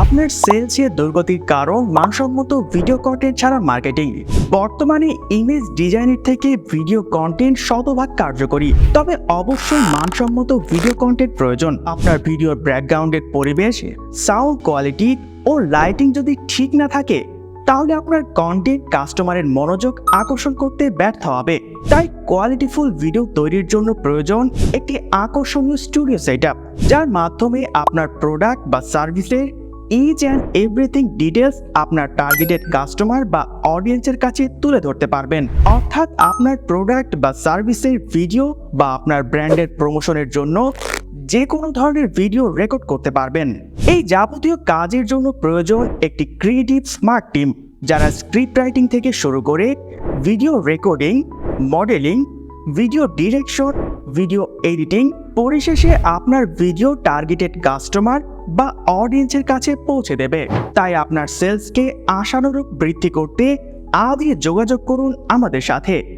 আপনার সেলসের দুর্গতির কারণ, মানসম্মত ভিডিও কন্টেন্ট ছাড়া মার্কেটিং বর্তমানে ইমেজ ডিজাইনের থেকে ভিডিও কন্টেন্ট শতভাগ কার্যকরী। তবে অবশ্যই মানসম্মত ভিডিও কন্টেন্ট প্রয়োজন। আপনার ভিডিওর ব্যাকগ্রাউন্ডের পরিবেশ সাউন্ড কোয়ালিটি ও লাইটিং যদি ঠিক না থাকে, তাহলে আপনার কন্টেন্ট কাস্টমারের মনোযোগ আকর্ষণ করতে ব্যর্থ হবে। তাই কোয়ালিটিফুল ভিডিও তৈরির জন্য প্রয়োজন একটি আকর্ষণীয় স্টুডিও সেট যার মাধ্যমে আপনার প্রোডাক্ট বা সার্ভিসের ইচ অ্যান্ড এভরিথিং ডিটেলস আপনার টার্গেটেড কাস্টমার বা অডিয়েন্সের কাছে তুলে ধরতে পারবেন। অর্থাৎ আপনার প্রোডাক্ট বা সার্ভিসের ভিডিও বা আপনার ব্র্যান্ডের প্রমোশনের জন্য যে কোনো ধরনের ভিডিও রেকর্ড করতে পারবেন। এই যাবতীয় কাজের জন্য প্রয়োজন একটি ক্রিয়েটিভ স্মার্ট টিম যারা স্ক্রিপ্ট রাইটিং থেকে শুরু করে video recording modelling video direction video editing পরিশেষে আপনার ভিডিও টার্গেটেড কাস্টমার বা অডিয়েন্সের কাছে পৌঁছে দেবে। তাই আপনার সেলসকে আশানুরূপ বৃদ্ধি করতে আজই যোগাযোগ করুন আমাদের সাথে।